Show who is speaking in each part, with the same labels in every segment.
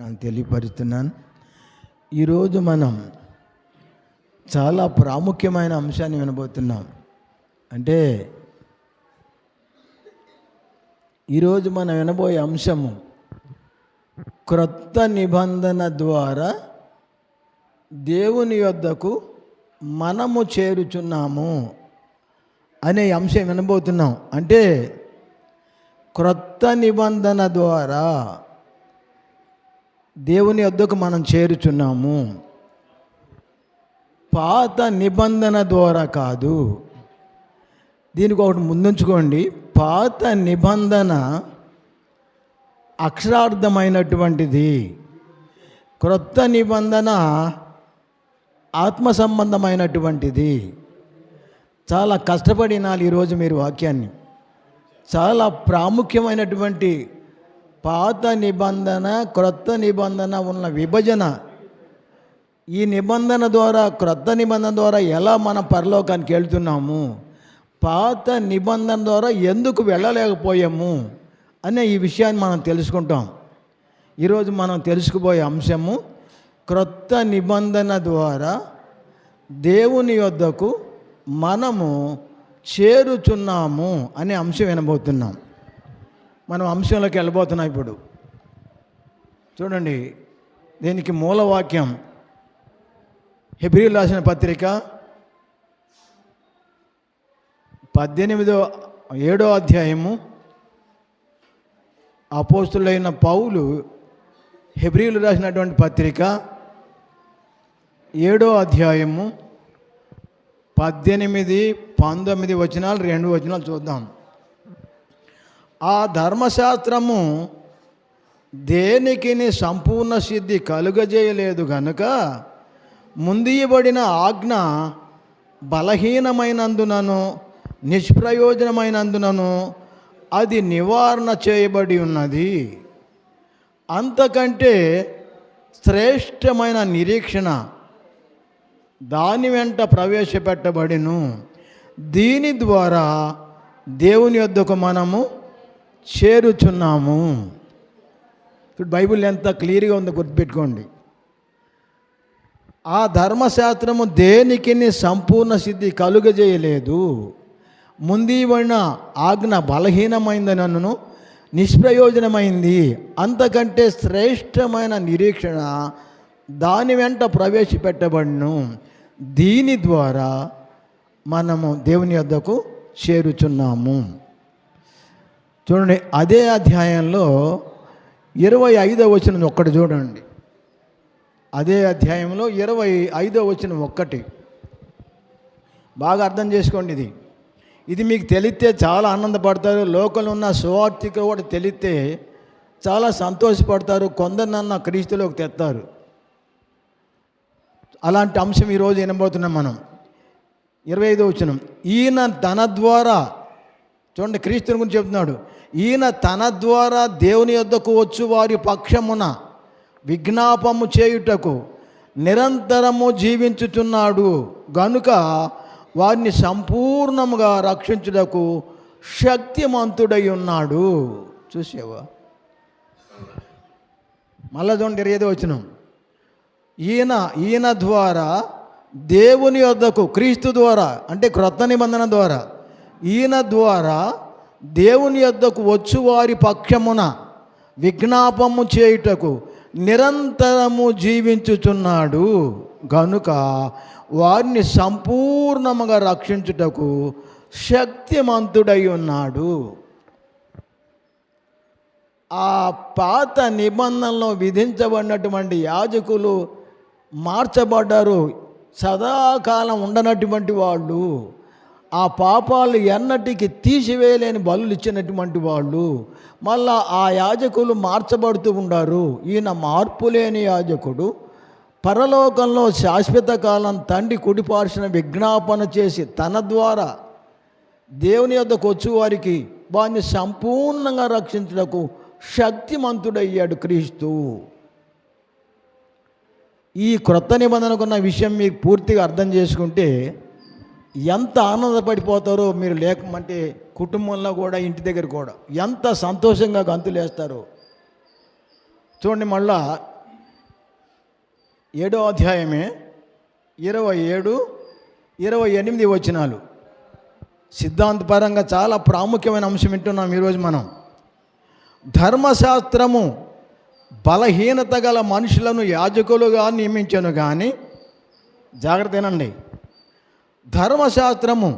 Speaker 1: నేను తెలియపరుస్తున్నాను. ఈరోజు మనం చాలా ప్రాముఖ్యమైన అంశాన్ని వినబోతున్నాం. అంటే ఈరోజు మనం వినబోయే అంశము క్రొత్త నిబంధన ద్వారా దేవుని యొద్దకు మనము చేరుచున్నాము అనే అంశం వినబోతున్నాం. అంటే క్రొత్త నిబంధన ద్వారా దేవుని వద్దకు మనం చేరుచున్నాము. పాత నిబంధన ద్వారా కాదు. దీనికి ఒకటి ముందుంచుకోండి. పాత నిబంధన అక్షరార్థమైనటువంటిది. క్రొత్త నిబంధన ఆత్మ సంబంధమైనటువంటిది చాలా కష్టపడినాలి ఈరోజు మీరు వాక్యాన్ని. చాలా ప్రాముఖ్యమైనటువంటి పాత నిబంధన క్రొత్త నిబంధన ఉన్న విభజన. ఈ నిబంధన ద్వారా క్రొత్త నిబంధన ద్వారా ఎలా మనం పరలోకానికి వెళ్తున్నాము? పాత నిబంధన ద్వారా ఎందుకు వెళ్ళలేకపోయాము? అనే ఈ విషయాన్ని మనం తెలుసుకుంటాం. ఈరోజు మనం తెలుసుకుపోయే అంశము క్రొత్త నిబంధన ద్వారా దేవుని యొద్దకు మనము చేరుచున్నాము అనే అంశం వినబోతున్నాం. మనం అంశంలోకి వెళ్ళబోతున్నాం ఇప్పుడు. చూడండి దీనికి మూలవాక్యం హెబ్రిల్ రాసిన పత్రిక పద్దెనిమిదో ఏడో అధ్యాయము. అపోస్తులైన పౌలు హెబ్రిలు రాసినటువంటి పత్రిక ఏడో అధ్యాయము పద్దెనిమిది పంతొమ్మిది వచనాలు రెండు వచనాలు చూద్దాం. ఆ ధర్మశాస్త్రము దేనికిని సంపూర్ణ సిద్ధి కలుగజేయలేదు గనుక ముందీయబడిన ఆజ్ఞ బలహీనమైనందునను నిష్ప్రయోజనమైనందునను అది నివారణ చేయబడి ఉన్నది. అంతకంటే శ్రేష్టమైన నిరీక్షణ దాని వెంట ప్రవేశపెట్టబడిను. దీని ద్వారా దేవుని యొద్దకు మనము చేరుచున్నాము. ఇప్పుడు బైబిల్ ఎంత క్లియర్గా ఉందో గుర్తుపెట్టుకోండి. ఆ ధర్మశాస్త్రము దేనికి సంపూర్ణ సిద్ధి కలుగజేయలేదు. ముందీవైన ఆజ్ఞ బలహీనమైందనను నిష్ప్రయోజనమైంది. అంతకంటే శ్రేష్టమైన నిరీక్షణ దాని వెంట ప్రవేశపెట్టబడును. దీని ద్వారా మనము దేవుని వద్దకు చేరుచున్నాము. చూడండి అదే అధ్యాయంలో ఇరవై ఐదో వచ్చిన ఒక్కటి చూడండి. అదే అధ్యాయంలో ఇరవై ఐదో వచ్చిన ఒక్కటి. బాగా అర్థం చేసుకోండి ఇది. ఇది మీకు తెలిస్తే చాలా ఆనందపడతారు లోకంలో ఉన్న సువార్థిక కూడా తెలిస్తే చాలా సంతోషపడతారు కొందరినన్న క్రీస్తులోకి తెస్తారు. అలాంటి అంశం ఈరోజు వినబోతున్నాం మనం. ఇరవై ఐదో వచ్చిన ఈయన తన ద్వారా చూడండి క్రీస్తుని గురించి చెప్తున్నాడు ఈయన తన ద్వారా దేవుని యొద్దకు వచ్చు వారి పక్షమున విజ్ఞాపము చేయుటకు నిరంతరము జీవించుచున్నాడు. గనుక వారిని సంపూర్ణముగా రక్షించుటకు శక్తిమంతుడై ఉన్నాడు. చూసావా? మళ్ళా చూడండి ఇరవై వచ్చినాం ఈయన ఈయన ద్వారా దేవుని వద్దకు క్రీస్తు ద్వారా అంటే క్రొత్త నిబంధన ద్వారా ఈయన ద్వారా దేవుని యొద్దకు వచ్చు వారి పక్షమున విజ్ఞాపము చేయుటకు నిరంతరము జీవించుచున్నాడు. గనుక వారిని సంపూర్ణముగా రక్షించుటకు శక్తిమంతుడై ఉన్నాడు ఆ పాత నిబంధనలో విధించబడినటువంటి యాజకులు మార్చబడ్డారు. సదాకాలం ఉండనటువంటి వాళ్ళు. ఆ పాపాలు ఎన్నటికి తీసివేయలేని బలులు ఇచ్చినటువంటి వాళ్ళు. మళ్ళా ఆ యాజకులు మార్చబడుతూ ఉండారు. ఈయన మార్పు లేని యాజకుడు. పరలోకంలో శాశ్వత కాలం తండ్రి కుడిపార్చిన విజ్ఞాపన చేసి తన ద్వారా దేవుని యొద్దకు వచ్చి వారికి వారిని సంపూర్ణంగా రక్షించుటకు శక్తిమంతుడయ్యాడు క్రీస్తు. ఈ క్రొత్త నిబంధనకున్న విషయం మీకు పూర్తిగా అర్థం చేసుకుంటే ఎంత ఆనందపడిపోతారో మీరు లేకమంటే కుటుంబంలో కూడా ఇంటి దగ్గర కూడా ఎంత సంతోషంగా గంతులేస్తారు చూడండి మళ్ళా ఏడో అధ్యాయమే ఇరవై ఏడు ఇరవై ఎనిమిది వచనాలు. సిద్ధాంతపరంగా చాలా ప్రాముఖ్యమైన అంశం వింటున్నాం ఈరోజు మనం. ధర్మశాస్త్రము బలహీనత గల మనుషులను యాజకులుగా నియమించను కానీ జాగ్రత్తనండి ధర్మశాస్త్రము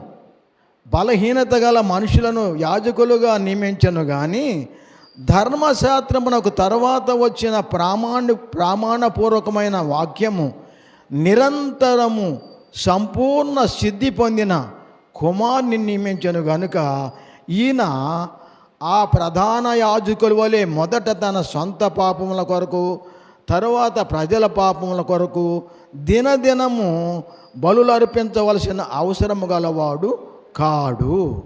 Speaker 1: బలహీనత గల మనుషులను యాజకులుగా నియమించను కానీ ధర్మశాస్త్రమునకు తర్వాత వచ్చిన ప్రామాణి ప్రామాణపూర్వకమైన వాక్యము నిరంతరము సంపూర్ణ సిద్ధి పొందిన కుమార్ని నియమించను గనుక ఈయన ఆ ప్రధాన యాజకుల వలె మొదట తన సొంత పాపముల కొరకు తరువాత ప్రజల పాపముల కొరకు దినదినము బలులు అర్పించవలసిన అవసరము గలవాడు కాడు.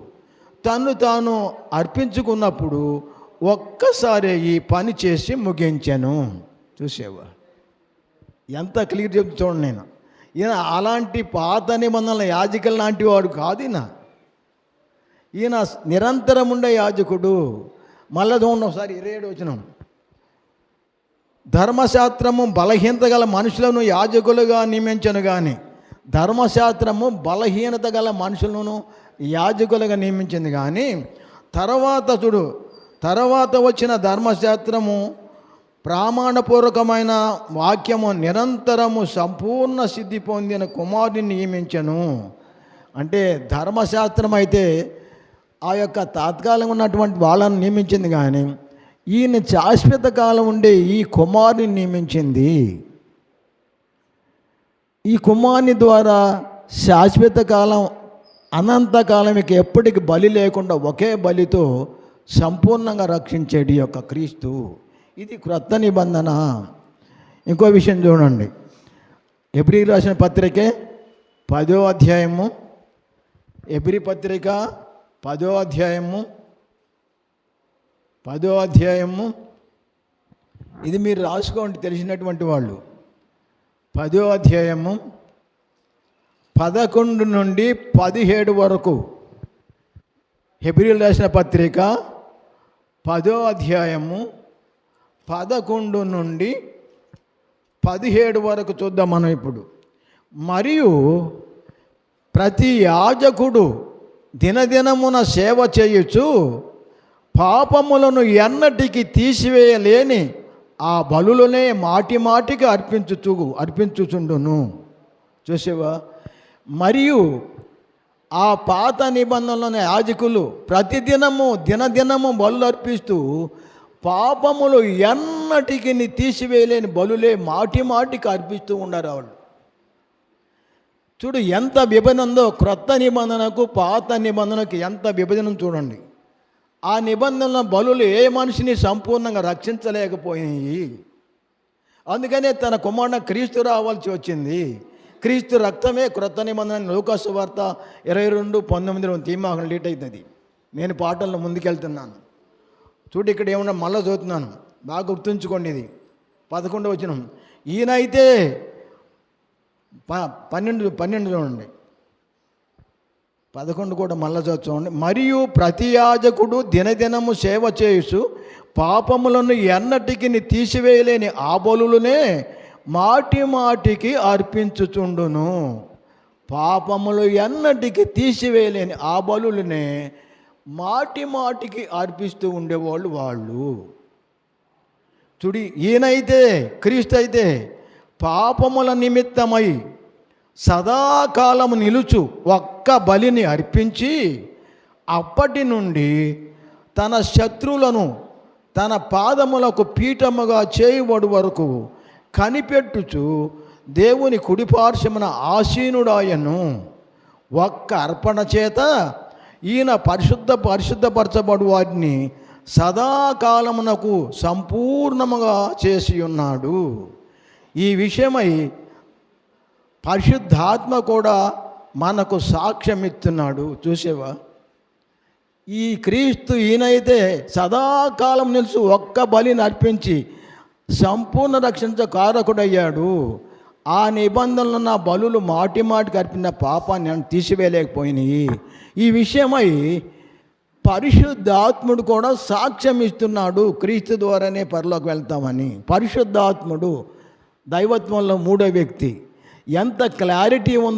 Speaker 1: తను తాను అర్పించుకున్నప్పుడు ఒక్కసారి ఈ పని చేసి ముగించాను. చూసేవా? ఎంత క్లియర్ చెప్తూ చూడండి నేను. ఈయన అలాంటి పాత నిబంధనల యాజకుల లాంటి వాడు కాదు ఈయన. ఈయన నిరంతరం ఉండే యాజకుడు. మళ్ళీ చూడండి ఒకసారి ఇరేడు వచ్చినాం ధర్మశాస్త్రము బలహీనత గల మనుషులను యాజకులుగా నియమించను కానీ ధర్మశాస్త్రము బలహీనత గల మనుషులను యాజకులుగా నియమించింది కానీ తర్వాత చూడు తర్వాత వచ్చిన ధర్మశాస్త్రము ప్రామాణపూర్వకమైన వాక్యము నిరంతరము సంపూర్ణ సిద్ధి పొందిన కుమారుని నియమించను. అంటే ధర్మశాస్త్రం అయితే ఆ యొక్క తాత్కాలికంగా ఉన్నటువంటి వాళ్ళను నియమించింది కానీ ఈయన శాశ్వత కాలం ఉండే ఈ కుమారుని నియమించింది. ఈ కుమారుని ద్వారా శాశ్వత కాలం అనంతకాలం ఇక ఎప్పటికి బలి లేకుండా ఒకే బలితో సంపూర్ణంగా రక్షించేది యొక్క క్రీస్తు. ఇది క్రొత్త నిబంధన. ఇంకో విషయం చూడండి. ఎబ్రి రాసిన పత్రికే పదో అధ్యాయము ఎబ్రి పత్రిక పదో అధ్యాయము పదో అధ్యాయము. ఇది మీరు రాసుకోండి తెలిసినటువంటి వాళ్ళు. పదో అధ్యాయము పదకొండు నుండి పదిహేడు వరకు. హెబ్రిల్ రాసిన పత్రిక పదో అధ్యాయము పదకొండు నుండి పదిహేడు వరకు చూద్దాం మనం ఇప్పుడు. మరియు ప్రతి యాజకుడు దినదినమున సేవ చేయొచ్చు పాపములను ఎన్నటికి తీసివేయలేని ఆ బలులనే మాటి మాటికి అర్పించుచు అర్పించుచుండును. చూసేవా? మరియు ఆ పాత నిబంధనలోని యాజకులు ప్రతిదినము దినదినము బలు అర్పిస్తూ పాపములు ఎన్నటికి తీసివేయలేని బలులే మాటి మాటికి అర్పిస్తూ ఉన్నారు వాళ్ళు. చూడు ఎంత విభజన ఉందో క్రొత్త నిబంధనకు పాత నిబంధనకు ఎంత విభజన చూడండి. ఆ నిబంధనల బలులు ఏ మనిషిని సంపూర్ణంగా రక్షించలేకపోయినాయి అందుకనే తన కుమారుడు క్రీస్తు రావాల్సి వచ్చింది. క్రీస్తు రక్తమే క్రొత్త నిబంధన లోకాసు వార్త ఇరవై రెండు పంతొమ్మిది తీమాకం లేట్ అవుతుంది నేను పాటల్లో ముందుకెళ్తున్నాను. చూడు ఇక్కడ ఏమన్నా మళ్ళీ చదువుతున్నాను. బాగా గుర్తుంచుకోండి ఇది. పదకొండు వచ్చిన ఈయనైతే ప పన్నెండు పన్నెండు చూడండి. పదకొండు కూడా మళ్ళా చూడండి. మరియు ప్రతి యాజకుడు దినదినము సేవ చేయుచు పాపములను ఎన్నటికి తీసివేయలేని ఆ బలులనే మాటి మాటికి అర్పించుచుండును. పాపములు ఎన్నటికి తీసివేయలేని ఆ బలులనే మాటి మాటికి అర్పిస్తూ ఉండేవాళ్ళు వాళ్ళు. చూడి ఈయనైతే క్రీస్తు అయితే పాపముల నిమిత్తమై సదాకాలము నిలుచు ఒక్క బలిని అర్పించి అప్పటి నుండి తన శత్రువులను తన పాదములకు పీఠముగా చేయబడు వరకు కనిపెట్టుచు దేవుని కుడిపార్శ్వమున ఆసీనుడాయను. ఒక్క అర్పణ చేత ఈయన పరిశుద్ధ పరిశుద్ధపరచబడు వారిని సదాకాలమునకు సంపూర్ణముగా చేసి ఉన్నాడు ఈ విషయమై పరిశుద్ధాత్మ కూడా మనకు సాక్ష్యం ఇస్తున్నాడు చూసేవా? ఈ క్రీస్తు ఈయనైతే సదాకాలం నిలిచి ఒక్క బలిని అర్పించి సంపూర్ణ రక్షించ కారకుడయ్యాడు. ఆ నిబంధనలు నా బలులు మాటి మాటికి అర్పిన పాపాన్ని నేను తీసివేయలేకపోయినాయి. ఈ విషయమై పరిశుద్ధాత్ముడు కూడా సాక్ష్యం ఇస్తున్నాడు క్రీస్తు ద్వారానే పరలోకి వెళ్తామని. పరిశుద్ధాత్ముడు దైవత్వంలో మూడో వ్యక్తి. ఎంత క్లారిటీ ఉందో